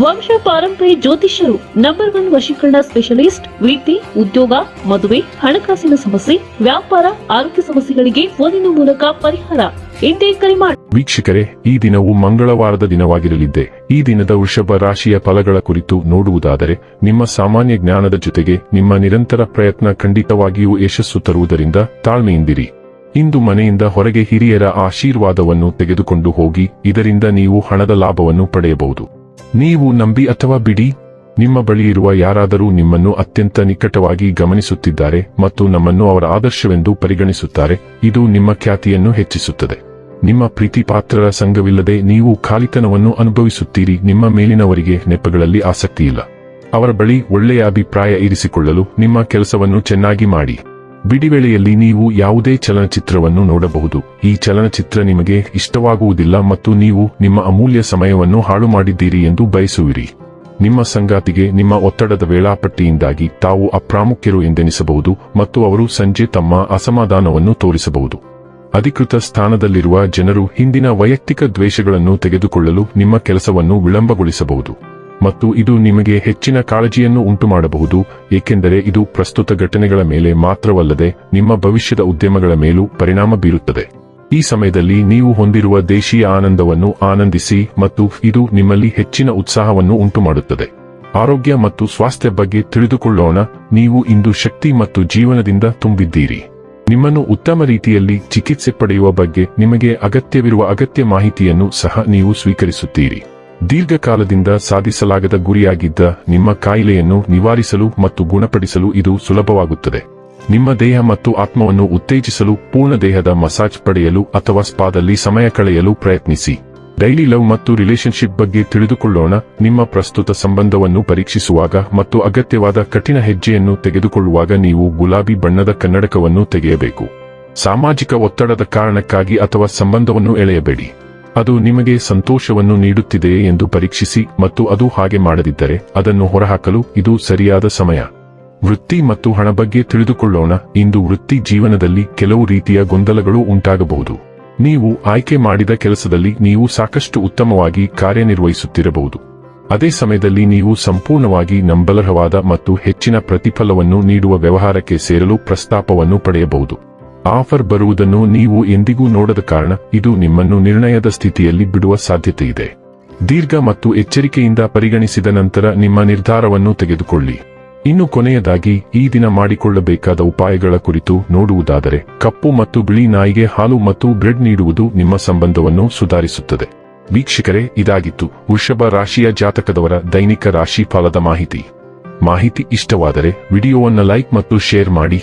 ವಂಶ ಪಾರಂಪರ್ಯ ಜ್ಯೋತಿಷ್ಯರು ನಂಬರ್ ಒನ್ ವಶೀಕರಣ ಸ್ಪೆಷಲಿಸ್ಟ್ ವೃತ್ತಿ ಉದ್ಯೋಗ, ಮದುವೆ, ಹಣಕಾಸಿನ ಸಮಸ್ಯೆ, ವ್ಯಾಪಾರ, ಆರೋಗ್ಯ ಸಮಸ್ಯೆಗಳಿಗೆ ಫೋನಿನ ಮೂಲಕ ಪರಿಹಾರ. ಎಂದೇ ವೀಕ್ಷಕರೇ, ಈ ದಿನವು ಮಂಗಳವಾರದ ದಿನವಾಗಿರಲಿದ್ದೆ. ಈ ದಿನದ ವೃಷಭ ರಾಶಿಯ ಫಲಗಳ ಕುರಿತು ನೋಡುವುದಾದರೆ, ನಿಮ್ಮ ಸಾಮಾನ್ಯ ಜ್ಞಾನದ ಜೊತೆಗೆ ನಿಮ್ಮ ನಿರಂತರ ಪ್ರಯತ್ನ ಖಂಡಿತವಾಗಿಯೂ ಯಶಸ್ಸು ತರುವುದರಿಂದ ತಾಳ್ಮೆಯಿಂದಿರಿ. ಇಂದು ಮನೆಯಿಂದ ಹೊರಗೆ ಹಿರಿಯರ ಆಶೀರ್ವಾದವನ್ನು ತೆಗೆದುಕೊಂಡು ಹೋಗಿ, ಇದರಿಂದ ನೀವು ಹಣದ ಲಾಭವನ್ನು ಪಡೆಯಬಹುದು. ನೀವು ನಂಬಿ ಅಥವಾ ಬಿಡಿ, ನಿಮ್ಮ ಬಳಿ ಇರುವ ಯಾರಾದರೂ ನಿಮ್ಮನ್ನು ಅತ್ಯಂತ ನಿಕಟವಾಗಿ ಗಮನಿಸುತ್ತಿದ್ದಾರೆ ಮತ್ತು ನಮ್ಮನ್ನು ಅವರ ಆದರ್ಶವೆಂದು ಪರಿಗಣಿಸುತ್ತಾರೆ, ಇದು ನಿಮ್ಮ ಖ್ಯಾತಿಯನ್ನು ಹೆಚ್ಚಿಸುತ್ತದೆ. ನಿಮ್ಮ ಪ್ರೀತಿ ಪಾತ್ರರ ಸಂಘವಿಲ್ಲದೆ ನೀವು ಖಾಲಿತನವನ್ನು ಅನುಭವಿಸುತ್ತೀರಿ, ನಿಮ್ಮ ಮೇಲಿನವರಿಗೆ ನೆಪಗಳಲ್ಲಿ ಆಸಕ್ತಿಯಿಲ್ಲ. ಅವರ ಬಳಿ ಒಳ್ಳೆಯ ಅಭಿಪ್ರಾಯ ಇರಿಸಿಕೊಳ್ಳಲು ನಿಮ್ಮ ಕೆಲಸವನ್ನು ಚೆನ್ನಾಗಿ ಮಾಡಿ. ಬಿಡಿವೇಳೆಯಲ್ಲಿ ನೀವು ಯಾವುದೇ ಚಲನಚಿತ್ರವನ್ನು ನೋಡಬಹುದು. ಈ ಚಲನಚಿತ್ರ ನಿಮಗೆ ಇಷ್ಟವಾಗುವುದಿಲ್ಲ ಮತ್ತು ನೀವು ನಿಮ್ಮ ಅಮೂಲ್ಯ ಸಮಯವನ್ನು ಹಾಳು ಮಾಡಿದ್ದೀರಿ ಎಂದು ಬಯಸುವಿರಿ. ನಿಮ್ಮ ಸಂಗಾತಿಗೆ ನಿಮ್ಮ ಒತ್ತಡದ ವೇಳಾಪಟ್ಟಿಯಿಂದಾಗಿ ತಾವು ಅಪ್ರಾಮುಖ್ಯರು ಎಂದೆನಿಸಬಹುದು ಮತ್ತು ಅವರು ಸಂಜೆ ತಮ್ಮ ಅಸಮಾಧಾನವನ್ನು ತೋರಿಸಬಹುದು. ಅಧಿಕೃತ ಸ್ಥಾನದಲ್ಲಿರುವ ಜನರು ಹಿಂದಿನ ವೈಯಕ್ತಿಕ ದ್ವೇಷಗಳನ್ನು ತೆಗೆದುಕೊಳ್ಳಲು ನಿಮ್ಮ ಕೆಲಸವನ್ನು ವಿಳಂಬಗೊಳಿಸಬಹುದು. ಮತ್ತು ಇದು ನಿಮಗೆ ಹೆಚ್ಚಿನ ಕಾಳಜಿಯನ್ನು ಉಂಟುಮಾಡಬಹುದು, ಏಕೆಂದರೆ ಇದು ಪ್ರಸ್ತುತ ಘಟನೆಗಳ ಮೇಲೆ ಮಾತ್ರವಲ್ಲದೆ ನಿಮ್ಮ ಭವಿಷ್ಯದ ಉದ್ಯಮಗಳ ಮೇಲೂ ಪರಿಣಾಮ ಬೀರುತ್ತದೆ. ಈ ಸಮಯದಲ್ಲಿ ನೀವು ಹೊಂದಿರುವ ದೇಶೀಯ ಆನಂದವನ್ನು ಆನಂದಿಸಿ ಮತ್ತು ಇದು ನಿಮ್ಮಲ್ಲಿ ಹೆಚ್ಚಿನ ಉತ್ಸಾಹವನ್ನು ಉಂಟುಮಾಡುತ್ತದೆ. ಆರೋಗ್ಯ ಮತ್ತು ಸ್ವಾಸ್ಥ್ಯ ಬಗ್ಗೆ ತಿಳಿದುಕೊಳ್ಳೋಣ, ನೀವು ಇಂದು ಶಕ್ತಿ ಮತ್ತು ಜೀವನದಿಂದ ತುಂಬಿದ್ದೀರಿ. ನಿಮ್ಮನ್ನು ಉತ್ತಮ ರೀತಿಯಲ್ಲಿ ಚಿಕಿತ್ಸೆ ಪಡೆಯುವ ಬಗ್ಗೆ ನಿಮಗೆ ಅಗತ್ಯವಿರುವ ಅಗತ್ಯ ಮಾಹಿತಿಯನ್ನು ಸಹ ನೀವು ಸ್ವೀಕರಿಸುತ್ತೀರಿ. ದೀರ್ಘಕಾಲದಿಂದ ಸಾಧಿಸಲಾಗದ ಗುರಿಯಾಗಿದ್ದ ನಿಮ್ಮ ಕಾಯಿಲೆಯನ್ನು ನಿವಾರಿಸಲು ಮತ್ತು ಗುಣಪಡಿಸಲು ಇದು ಸುಲಭವಾಗುತ್ತದೆ. ನಿಮ್ಮ ದೇಹ ಮತ್ತು ಆತ್ಮವನ್ನು ಉತ್ತೇಜಿಸಲು, ಪೂರ್ಣ ದೇಹದ ಮಸಾಜ್ ಪಡೆಯಲು ಅಥವಾ ಸ್ಪಾದಲ್ಲಿ ಸಮಯ ಕಳೆಯಲು ಪ್ರಯತ್ನಿಸಿ. ಡೈಲಿ ಲವ್ ಮತ್ತು ರಿಲೇಶನ್ಶಿಪ್ ಬಗ್ಗೆ ತಿಳಿದುಕೊಳ್ಳೋಣ. ನಿಮ್ಮ ಪ್ರಸ್ತುತ ಸಂಬಂಧವನ್ನು ಪರೀಕ್ಷಿಸುವಾಗ ಮತ್ತು ಅಗತ್ಯವಾದ ಕಠಿಣ ಹೆಜ್ಜೆಯನ್ನು ತೆಗೆದುಕೊಳ್ಳುವಾಗ ನೀವು ಗುಲಾಬಿ ಬಣ್ಣದ ಕನ್ನಡಕವನ್ನು ತೆಗೆಯಬೇಕು. ಸಾಮಾಜಿಕ ಒತ್ತಡದ ಕಾರಣಕ್ಕಾಗಿ ಅಥವಾ ಸಂಬಂಧವನ್ನು ಎಳೆಯಬೇಡಿ. ಅದು ನಿಮಗೆ ಸಂತೋಷವನ್ನು ನೀಡುತ್ತಿದೆಯೇ ಎಂದು ಪರೀಕ್ಷಿಸಿ ಮತ್ತು ಅದು ಹಾಗೆ ಮಾಡದಿದ್ದರೆ ಅದನ್ನು ಹೊರಹಾಕಲು ಇದು ಸರಿಯಾದ ಸಮಯ. ವೃತ್ತಿ ಮತ್ತು ಹಣ ಬಗ್ಗೆ ತಿಳಿದುಕೊಳ್ಳೋಣ. ಇಂದು ವೃತ್ತಿ ಜೀವನದಲ್ಲಿ ಕೆಲವು ರೀತಿಯ ಗೊಂದಲಗಳು ಉಂಟಾಗಬಹುದು. ನೀವು ಆಯ್ಕೆ ಮಾಡಿದ ಕೆಲಸದಲ್ಲಿ ನೀವು ಸಾಕಷ್ಟು ಉತ್ತಮವಾಗಿ ಕಾರ್ಯನಿರ್ವಹಿಸುತ್ತಿರಬಹುದು. ಅದೇ ಸಮಯದಲ್ಲಿ ನೀವು ಸಂಪೂರ್ಣವಾಗಿ ನಂಬಲರ್ಹವಾದ ಮತ್ತು ಹೆಚ್ಚಿನ ಪ್ರತಿಫಲವನ್ನು ನೀಡುವ ವ್ಯವಹಾರಕ್ಕೆ ಸೇರಲು ಪ್ರಸ್ತಾಪವನ್ನು ಪಡೆಯಬಹುದು. ಆಫರ್ ಬರುವುದನ್ನು ನೀವು ಎಂದಿಗೂ ನೋಡದ ಕಾರಣ ಇದು ನಿಮ್ಮನ್ನು ನಿರ್ಣಯದ ಸ್ಥಿತಿಯಲ್ಲಿ ಬಿಡುವ ಸಾಧ್ಯತೆ ಇದೆ ದೀರ್ಘ ಮತ್ತು ಎಚ್ಚರಿಕೆಯಿಂದ ಪರಿಗಣಿಸಿದ ನಂತರ ನಿಮ್ಮ ನಿರ್ಧಾರವನ್ನು ತೆಗೆದುಕೊಳ್ಳಿ. ಇನ್ನು ಕೊನೆಯದಾಗಿ, ಈ ದಿನ ಮಾಡಿಕೊಳ್ಳಬೇಕಾದ ಉಪಾಯಗಳ ಕುರಿತು ನೋಡುವುದಾದರೆ, ಕಪ್ಪು ಮತ್ತು ಬಿಳಿ ನಾಯಿಗೆ ಹಾಲು ಮತ್ತು ಬ್ರೆಡ್ ನೀಡುವುದು ನಿಮ್ಮ ಸಂಬಂಧವನ್ನು ಸುಧಾರಿಸುತ್ತದೆ. ವೀಕ್ಷಕರೇ, ಇದಾಗಿತ್ತು ವೃಷಭ ರಾಶಿಯ ಜಾತಕದವರ ದೈನಿಕ ರಾಶಿ ಫಲದ ಮಾಹಿತಿ. ಮಾಹಿತಿ ಇಷ್ಟವಾದರೆ ವಿಡಿಯೋವನ್ನು ಲೈಕ್ ಮತ್ತು ಶೇರ್ ಮಾಡಿ.